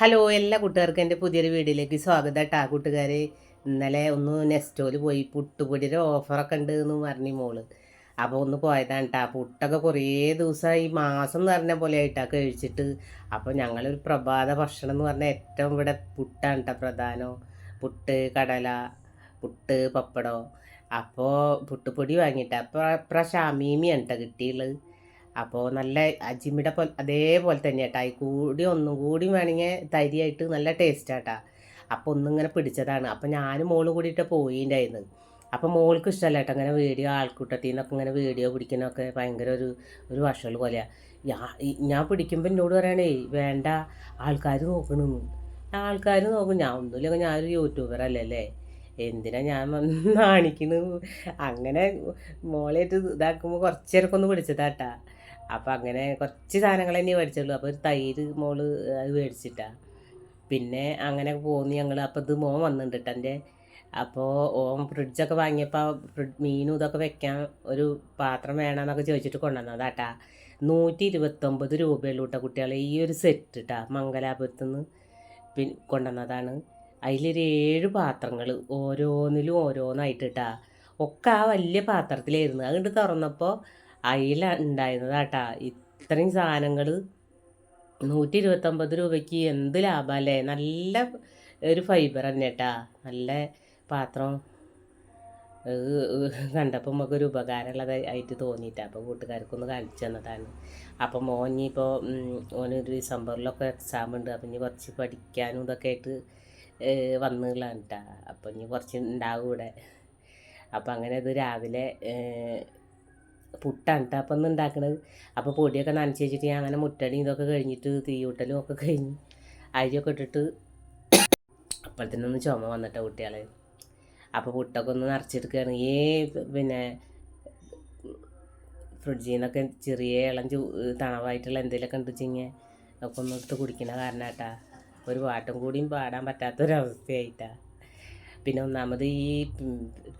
Hello എല്ലാ കൂട്ടുകാർക്കും എന്റെ പുതിയൊരു വീഡിയോയിലേക്ക് സ്വാഗതം കേട്ടോ കൂട്ടുകാരെ. ഇന്നലെ ഒന്ന് നെസ്റ്റോയിൽ പോയി പുട്ടുപൊടിയുടെ ഓഫറൊക്കെ ഉണ്ട് എന്ന് പറഞ്ഞു മോൾ. അപ്പോൾ ഒന്ന് പോയതാണ് കേട്ടോ പുട്ടൊക്കെ കുറേ ദിവസമായി മാസം എന്ന് പറഞ്ഞ പോലെ ആയിട്ടാണ് കഴിച്ചിട്ട്. അപ്പോൾ ഞങ്ങളൊരു പ്രഭാത ഭക്ഷണം എന്ന് പറഞ്ഞാൽ ഏറ്റവും ഇവിടെ പുട്ടാണ് കേട്ടോ പ്രധാനം. പുട്ട് കടല പുട്ട് പപ്പടം. അപ്പോൾ പുട്ടുപൊടി വാങ്ങിയിട്ട് അപ്പോൾ അപ്പുറം ഷാമീമിയാണ് കേട്ടോ കിട്ടിയുള്ളത്. അപ്പോൾ നല്ല അജിമിടെ പോലെ അതേപോലെ തന്നെ കേട്ടോ ഈ കൂടി ഒന്നും കൂടി വേണമെങ്കിൽ തരിയായിട്ട് നല്ല ടേസ്റ്റ് ആട്ടാ അപ്പോൾ ഒന്നിങ്ങനെ പിടിച്ചതാണ്. അപ്പോൾ ഞാനും മോളും കൂടിയിട്ട് പോയിണ്ടായിരുന്നു. അപ്പോൾ മോൾക്ക് ഇഷ്ടമല്ല കേട്ടോ അങ്ങനെ വീഡിയോ ആൾക്കൂട്ടത്തിൽ നിന്നൊക്കെ ഇങ്ങനെ വീഡിയോ പിടിക്കുന്നൊക്കെ ഭയങ്കര ഒരു ഒരു വഷൾ പോലെയാണ് ഞാൻ പിടിക്കുമ്പോൾ എന്നോട് പറയണേ വേണ്ട. ആൾക്കാർ നോക്കണമെന്ന് ആൾക്കാർ നോക്കും. ഞാൻ ഒന്നുമില്ലെങ്കിൽ ഞാനൊരു യൂട്യൂബർ അല്ലല്ലേ എന്തിനാ ഞാൻ വന്ന് കാണിക്കണു അങ്ങനെ മോളായിട്ട് ഇതാക്കുമ്പോൾ കുറച്ച് നേരമൊക്കെ ഒന്ന് പിടിച്ചതാട്ടാ. അപ്പം അങ്ങനെ കുറച്ച് സാധനങ്ങൾ തന്നെ മേടിച്ചുള്ളൂ. അപ്പോൾ ഒരു തൈര് മോൾ അത് മേടിച്ചിട്ടാണ് പിന്നെ അങ്ങനെ പോന്നു ഞങ്ങൾ അപ്പോൾ ഇത് മോൻ വന്നിട്ടുണ്ട് എന്റെ അപ്പോൾ ഓൻ ഫ്രിഡ്ജൊക്കെ വാങ്ങിയപ്പോൾ ഫ്രിഡ് മീനും ഇതൊക്കെ വെക്കാൻ ഒരു പാത്രം വേണമെന്നൊക്കെ ചോദിച്ചിട്ട് കൊണ്ടുവന്നതാട്ടാ. നൂറ്റി ഇരുപത്തൊമ്പത് രൂപയുള്ളൂ കേട്ടോ കുട്ടികളെ ഈ ഒരു സെറ്റ് കേട്ടാ മംഗലാപുരത്ത് നിന്ന് പിന്നെ കൊണ്ടുവന്നതാണ്. അതിലൊരു ഏഴ് പാത്രങ്ങൾ ഓരോന്നിലും ഓരോന്നായിട്ട് കേട്ടാ ഒക്കെ ആ വലിയ പാത്രത്തിലായിരുന്നു. അതുകൊണ്ട് തുറന്നപ്പോൾ അതിൽ ഉണ്ടായിരുന്നതാട്ടാ ഇത്രയും സാധനങ്ങൾ നൂറ്റി ഇരുപത്തൊമ്പത് രൂപയ്ക്ക് എന്ത് ലാഭമല്ലേ നല്ല ഒരു ഫൈബർ തന്നെ കേട്ടാ നല്ല പാത്രം. കണ്ടപ്പോൾ നമുക്കൊരു ഉപകാരമുള്ളത് ആയിട്ട് തോന്നിയിട്ട്. അപ്പോൾ കൂട്ടുകാർക്കൊന്ന് കാണിച്ചു തന്നതാണ്. അപ്പം മോൻ ഇപ്പോൾ ഓനൊരു ഡിസംബറിലൊക്കെ എക്സാം ഉണ്ട്. അപ്പം ഇനി കുറച്ച് പഠിക്കാനും ഇതൊക്കെ ആയിട്ട് വന്നുള്ളതാണ് കേട്ടോ അപ്പം ഇനി കുറച്ച് ഉണ്ടാവും ഇവിടെ. അപ്പം അങ്ങനെ ഇത് രാവിലെ പുട്ടാണ് കേട്ടോ അപ്പം ഉണ്ടാക്കണത് അപ്പോൾ പൊടിയൊക്കെ നനച്ച് വെച്ചിട്ട് ഞാൻ അങ്ങനെ മുട്ടടി ഇതൊക്കെ കഴിഞ്ഞിട്ട് തീയൂട്ടലും ഒക്കെ കഴിഞ്ഞ് അരിയൊക്കെ ഇട്ടിട്ട് അപ്പോഴത്തേനൊന്ന് ചുമ വന്നിട്ട കുട്ടികളെ. അപ്പോൾ പുട്ടൊക്കെ ഒന്ന് ഈ പിന്നെ ഫ്രിഡ്ജിൽ നിന്നൊക്കെ ചെറിയ ഇളം ചൂ തണവായിട്ടുള്ള എന്തെങ്കിലുമൊക്കെ ഉണ്ട് വെച്ചിങ്ങനെ ഒക്കെ ഒന്ന് എടുത്ത് കുടിക്കണ കേട്ടാ ഒരു പാട്ടും കൂടിയും പാടാൻ പറ്റാത്തൊരവസ്ഥയായിട്ടാണ് പിന്നെ ഒന്നാമത് ഈ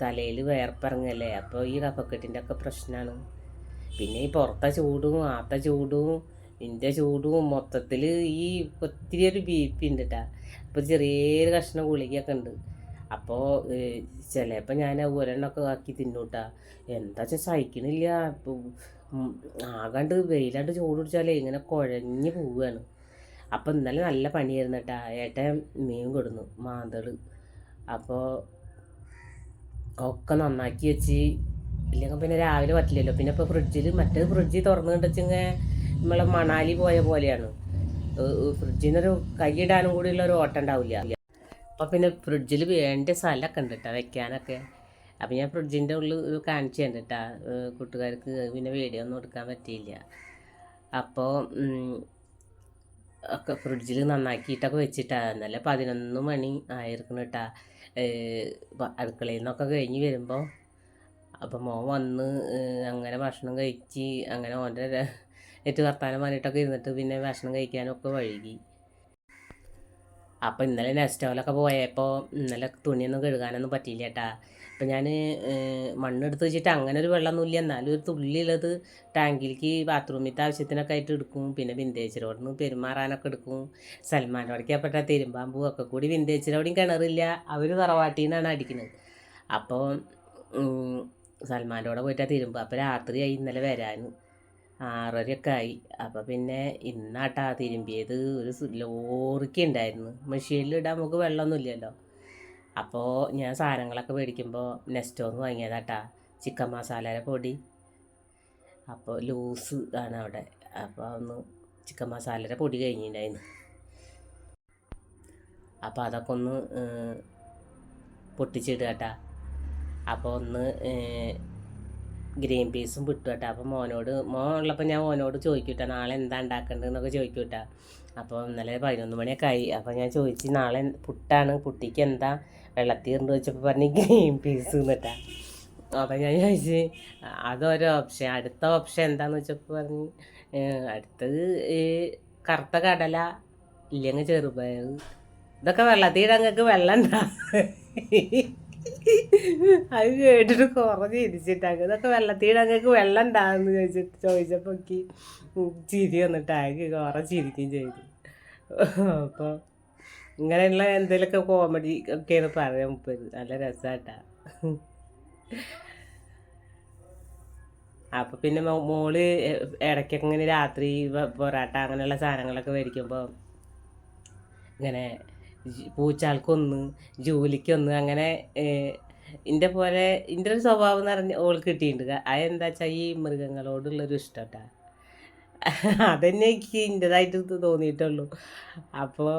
തലയിൽ വേർപ്പിറങ്ങല്ലേ അപ്പോൾ ഈ കഫക്കെട്ടിന്റെ ഒക്കെ പ്രശ്നമാണ് പിന്നെ ഈ പുറത്തെ ചൂടും ആത്ത ചൂടും ഇതിന്റെ ചൂടും മൊത്തത്തിൽ ഈ ഒത്തിരി ഒരു ബി പി ഉണ്ട് കേട്ടാ അപ്പോൾ ചെറിയൊരു കഷ്ണം ഗുളികയൊക്കെ ഉണ്ട്. അപ്പോൾ ചിലപ്പോൾ ഞാൻ ഒരെണ്ണമൊക്കെ ആക്കി തിന്നൂട്ടാ. എന്താ വെച്ചാൽ സഹിക്കണില്ല. ആകാണ്ട് വെയിലാണ്ട് ചൂട് പിടിച്ചാലേ ഇങ്ങനെ കുഴഞ്ഞു പോവുകയാണ് അപ്പോൾ ഇന്നലെ നല്ല പണിയായിരുന്നു കേട്ടാ ഏട്ടൻ മീൻ കൊടുന്നു മാന്തൾ. അപ്പോൾ ഒക്കെ നന്നാക്കി വെച്ച്. ഇല്ലെങ്കിൽ പിന്നെ രാവിലെ പറ്റില്ലല്ലോ. പിന്നെ ഇപ്പോൾ ഫ്രിഡ്ജിൽ മറ്റേ ഫ്രിഡ്ജിൽ തുറന്നു കണ്ടെച്ചെങ്കിൽ നമ്മളെ മണാലി പോയ പോലെയാണ്. ഫ്രിഡ്ജിൽ നിന്നൊരു കൈയിടാനും കൂടിയുള്ള ഒരു ഓട്ടം ഉണ്ടാവില്ല. അപ്പോൾ പിന്നെ ഫ്രിഡ്ജിൽ വേണ്ട സ്ഥലമൊക്കെ ഉണ്ട് കേട്ടോ വെക്കാനൊക്കെ. അപ്പോൾ ഞാൻ ഫ്രിഡ്ജിന്റെ ഉള്ളിൽ ഒരു തന്നെ കേട്ടോ കൂട്ടുകാർക്ക് പിന്നെ വീഡിയോ ഒന്നും എടുക്കാൻ പറ്റിയില്ല. അപ്പോൾ ഒക്കെ ഫ്രിഡ്ജിൽ നന്നാക്കിയിട്ടൊക്കെ വെച്ചിട്ടാണ് എന്നല്ല പതിനൊന്ന് മണി ആയിരിക്കണം കേട്ടാ അടുക്കളയിൽ നിന്നൊക്കെ കഴിഞ്ഞ് വരുമ്പോൾ അപ്പം മോൻ വന്ന് അങ്ങനെ ഭക്ഷണം കഴിച്ച് അങ്ങനെ ഓന്റെ ഏറ്റു വർത്താനം പറഞ്ഞിട്ടൊക്കെ ഇരുന്നിട്ട് പിന്നെ ഭക്ഷണം കഴിക്കാനൊക്കെ വഴുകി അപ്പം ഇന്നലെ നെക്സ്റ്റ് നെസ്റ്റോലൊക്കെ പോയപ്പോൾ ഇന്നലെ തുണിയൊന്നും കഴുകാനൊന്നും പറ്റിയില്ല കേട്ടാ. അപ്പം ഞാൻ മണ്ണെടുത്ത് വെച്ചിട്ട് അങ്ങനെ ഒരു വെള്ളമൊന്നുമില്ല. എന്നാലും ഒരു തുള്ളിയുള്ളത് ടാങ്കിലേക്ക് ബാത്റൂമിലത്തെ ആവശ്യത്തിനൊക്കെ ആയിട്ട് എടുക്കും. പിന്നെ വിന്തേച്ചിരോട് നിന്ന് പെരുമാറാനൊക്കെ എടുക്കും. സൽമാനോടൊക്കെ അവിടേക്കപ്പെട്ട തിരുമ്പാമ്പൂ ഒക്കെ കൂടി വിന്തേച്ചിരോടെയും കിണറില്ല. അവർ തറവാട്ടിൽ നിന്നാണ് അടിക്കുന്നത് അപ്പോൾ സൽമാന്റെ കൂടെ പോയിട്ടാണ് തിരുമ്പ് അപ്പോൾ രാത്രിയായി ഇന്നലെ വരാൻ ആറരയൊക്കെ ആയി അപ്പോൾ പിന്നെ ഇന്നാട്ടാ തിരുമ്പിയത് ഒരു ലോറിക്ക് ഉണ്ടായിരുന്നു മെഷീനിലിടാൻ നമുക്ക് വെള്ളമൊന്നുമില്ലല്ലോ അപ്പോൾ ഞാൻ സാധനങ്ങളൊക്കെ മേടിക്കുമ്പോൾ നെസ്റ്റോന്ന് വാങ്ങിയതാട്ടാ. ചിക്കൻ മസാലയുടെ പൊടി. അപ്പോൾ ലൂസ് ആണ് അവിടെ. അപ്പോൾ ഒന്ന് ചിക്കൻ മസാലയുടെ പൊടി കഴിഞ്ഞിട്ടുണ്ടായിരുന്നു അപ്പോൾ അതൊക്കെ ഒന്ന് പൊട്ടിച്ചിടുക കേട്ടാ അപ്പോൾ ഒന്ന് ഗ്രീൻ പീസും വിട്ടു കേട്ടോ. അപ്പം മോനോട് മോൻ ഉള്ളപ്പോൾ ഞാൻ മോനോട് ചോദിക്കും കേട്ടോ നാളെ എന്താ ഉണ്ടാക്കേണ്ടത് എന്നൊക്കെ ചോദിക്കും കേട്ടോ അപ്പോൾ ഇന്നലെ പതിനൊന്ന് മണിയൊക്കെ ആയി. അപ്പോൾ ഞാൻ ചോദിച്ച് നാളെ പുട്ടാണ്? പുട്ടിക്ക് എന്താ? വെള്ളത്തീർന്ന് വെച്ചപ്പോൾ പറഞ്ഞ് ഗ്രീൻ പീസ് എന്നിട്ടാ. അപ്പം ഞാൻ ചോദിച്ച് അതൊരു ഓപ്ഷൻ അടുത്ത ഓപ്ഷൻ എന്താണെന്ന് വെച്ചപ്പോൾ പറഞ്ഞ് അടുത്തത് ഈ കറുത്ത കടല ഇല്ലെങ്കിൽ ചെറുപയർ ഇതൊക്കെ വെള്ളത്തിൽ ഇടാൻ വെള്ളം ഉണ്ടാകും അത് കേട്ടിട്ട് കുറഞ്ഞ് ചിരിച്ചിട്ടാക്ക് ഇതൊക്കെ വെള്ളത്തിൽ അങ്ങക്ക് വെള്ളം ഉണ്ടാകുന്നു ചോദിച്ചിട്ട് ചോദിച്ചപ്പോൾ ചിരി വന്നിട്ടാക്കി കുറെ ചിരിക്കുകയും ചെയ്തു. അപ്പോൾ ഇങ്ങനെയുള്ള എന്തെങ്കിലുമൊക്കെ കോമഡി ഒക്കെയാണ് പറയാൻ മുപ്പത്. നല്ല രസമായിട്ടാ അപ്പോൾ പിന്നെ മോൾ ഇടയ്ക്കൊക്കെ ഇങ്ങനെ രാത്രി പൊറാട്ട അങ്ങനെയുള്ള സാധനങ്ങളൊക്കെ മേടിക്കുമ്പോൾ ഇങ്ങനെ പൂച്ചാൾക്കൊന്ന് ജോലിക്കൊന്ന് അങ്ങനെ എന്റെ പോലെ എന്റെ ഒരു സ്വഭാവം എന്ന് പറഞ്ഞ ഓൾ കിട്ടിയിട്ടുണ്ട് അതെന്താ വെച്ചാൽ ഈ മൃഗങ്ങളോടുള്ളൊരു ഇഷ്ടം കേട്ടാ അതന്നെ എനിക്ക് എന്റെതായിട്ട് തോന്നിയിട്ടുള്ളൂ. അപ്പോൾ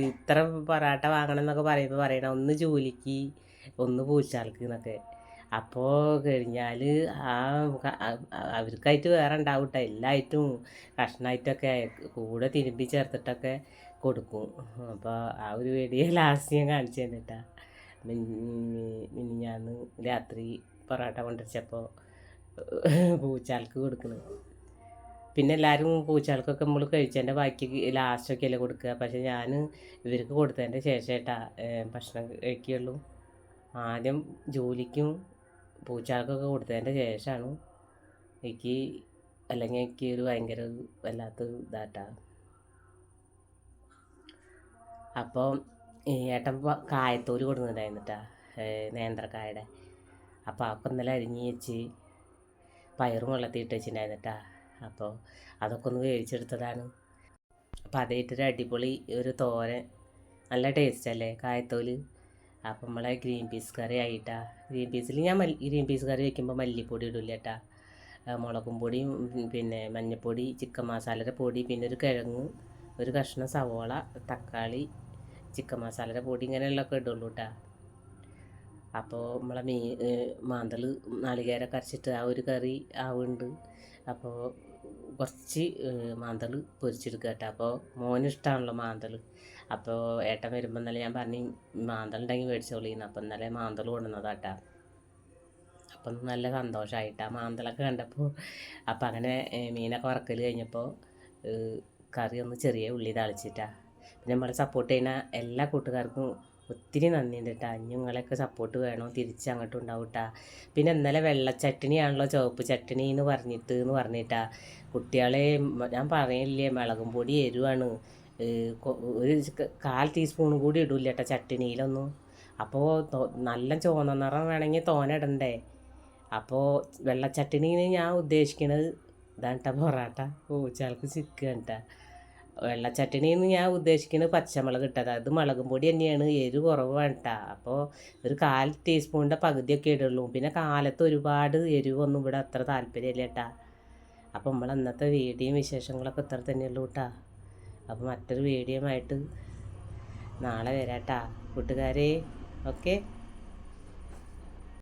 ഇത്ര പൊറാട്ട വാങ്ങണം എന്നൊക്കെ പറയുമ്പോൾ പറയണം ഒന്ന് ജോലിക്ക് ഒന്ന് പൂച്ചാൾക്ക് എന്നൊക്കെ. അപ്പോൾ കഴിഞ്ഞാൽ ആ അവർക്കായിട്ട് വേറെ ഉണ്ടാവും കേട്ടോ എല്ലായിട്ടും കഷ്ണമായിട്ടൊക്കെ കൂടെ തിരുമ്പി ചേർത്തിട്ടൊക്കെ കൊടുക്കും. അപ്പോൾ ആ ഒരു വീഡിയോ ലാസ്റ്റ് ഞാൻ കാണിച്ചു തന്നിട്ടാ. ഞാൻ രാത്രി പൊറോട്ട കൊണ്ടുവച്ചപ്പോൾ പൂച്ചാൾക്ക് കൊടുക്കുന്നത് പിന്നെ എല്ലാവരും പൂച്ചാൾക്കൊക്കെ നമ്മൾ കഴിച്ചതിന്റെ ബാക്കി ലാസ്റ്റൊക്കെ അല്ലേ കൊടുക്കുക. പക്ഷെ ഞാൻ ഇവർക്ക് കൊടുത്തതിന്റെ ശേഷമായിട്ടാ ഭക്ഷണം കഴിക്കുകയുള്ളൂ. ആദ്യം ജോലിക്കും പൂച്ചാൾക്കൊക്കെ കൊടുത്തതിന്റെ ശേഷമാണ് എനിക്ക് അല്ലെങ്കിൽ എനിക്ക് ഒരു ഭയങ്കര വല്ലാത്ത ഇതാട്ടാ. അപ്പോൾ ഈ ഏട്ടൻ കായത്തോൽ കൊടുക്കുന്നുണ്ടായിരുന്നിട്ടാ നേന്ത്രക്കായുടെ. അപ്പം അതൊക്കെ ഇന്നലെ അരിഞ്ഞ് വെച്ച് പയറും വെള്ളത്തിൽ ഇട്ട് വെച്ചിട്ടുണ്ടായിരുന്നിട്ടാ. അപ്പോൾ അതൊക്കെ ഒന്ന് വേവിച്ചെടുത്തതാണ്. അപ്പോൾ അതേറ്റൊരു അടിപൊളി ഒരു തോരൻ. നല്ല ടേസ്റ്റ് അല്ലേ കായത്തോൽ? അപ്പം നമ്മളെ ഗ്രീൻ പീസ് കറി ആയിട്ടാ. ഗ്രീൻ പീസിൽ ഞാൻ മല്ലി ഗ്രീൻ പീസ് കറി വെക്കുമ്പോൾ മല്ലിപ്പൊടി ഇടില്ല കേട്ടാ മുളകും പൊടിയും പിന്നെ മഞ്ഞൾപ്പൊടി ചിക്കൻ മസാലയുടെ പൊടി പിന്നെ ഒരു കിഴങ്ങ് ഒരു കഷ്ണം സവോള തക്കാളി ചിക്കൻ മസാലയുടെ പൊടി ഇങ്ങനെയുള്ളതൊക്കെ ഇടുള്ളൂ കേട്ടാ അപ്പോൾ നമ്മളെ മീ മാന്തൽ നാളികേര അരച്ചിട്ട് ആ ഒരു കറി ആവുന്നുണ്ട് അപ്പോൾ കുറച്ച് മാന്തൽ പൊരിച്ചെടുക്കുക കേട്ടോ അപ്പോൾ മോന് മാന്തൽ അപ്പോൾ ഏട്ടൻ വരുമ്പോൾ ഇന്നലെ ഞാൻ പറഞ്ഞു മാന്തൽ ഉണ്ടെങ്കിൽ മേടിച്ചോളീന്ന് അപ്പോൾ ഇന്നലെ മാന്തൾ കൊണ്ടുവന്നതാട്ടാ. അപ്പം നല്ല സന്തോഷമായിട്ടാ മാന്തളൊക്കെ കണ്ടപ്പോൾ അപ്പം അങ്ങനെ മീനൊക്കെ വറക്കൽ കഴിഞ്ഞപ്പോൾ കറി ഒന്ന് ചെറിയ ഉള്ളി തളിച്ചിട്ടാ. നമ്മളെ സപ്പോർട്ട് ചെയ്യുന്ന എല്ലാ കൂട്ടുകാർക്കും ഒത്തിരി നന്ദിയുണ്ട് കേട്ടോ നിങ്ങളെയൊക്കെ സപ്പോർട്ട് വേണോ? തിരിച്ച് അങ്ങോട്ടും ഉണ്ടാവും കേട്ടാ പിന്നെ ഇന്നലെ വെള്ള ചട്ടിണിയാണല്ലോ ചുവപ്പ് ചട്ടിണി എന്ന് പറഞ്ഞിട്ട് എന്ന് പറഞ്ഞിട്ടാ. കുട്ടികളെ ഞാൻ പറയില്ലേ മുളകും പൊടി എരുവാണ്. ഒരു കാൽ ടീസ്പൂൺ കൂടി ഇടൂല കേട്ടോ ചട്ടിണിയിലൊന്നും അപ്പോൾ നല്ല ചുവന്ന നിറം വേണമെങ്കിൽ തോന ഇടണ്ടേ. അപ്പോൾ വെള്ളച്ചട്ടിണിന്ന് ഞാൻ ഉദ്ദേശിക്കുന്നത് ഇതാണ് കേട്ടോ പൊറാട്ട. പൂച്ചാൾക്ക് ചിക്കൻ കേട്ടോ വെള്ളച്ചട്ടിണിന്ന് ഞാൻ ഉദ്ദേശിക്കുന്നത് പച്ചമുളക് ഇട്ടത്. അത് മുളകും പൊടി തന്നെയാണ്. എരിവ് കുറവ് വേണ്ട അപ്പോൾ ഒരു കാൽ ടീസ്പൂണിന്റെ പകുതിയൊക്കെ ഇടുള്ളൂ. പിന്നെ കാലത്ത് ഒരുപാട് എരിവൊന്നും ഇവിടെ അത്ര താല്പര്യമില്ല കേട്ടാ അപ്പോൾ നമ്മൾ അന്നത്തെ വീഡിയോയും വിശേഷങ്ങളൊക്കെ ഇത്ര തന്നെയുള്ളൂ കേട്ടാ അപ്പോൾ മറ്റൊരു വീഡിയോ ആയിട്ട് നാളെ വരാട്ടാ കൂട്ടുകാരെ ഓക്കെ?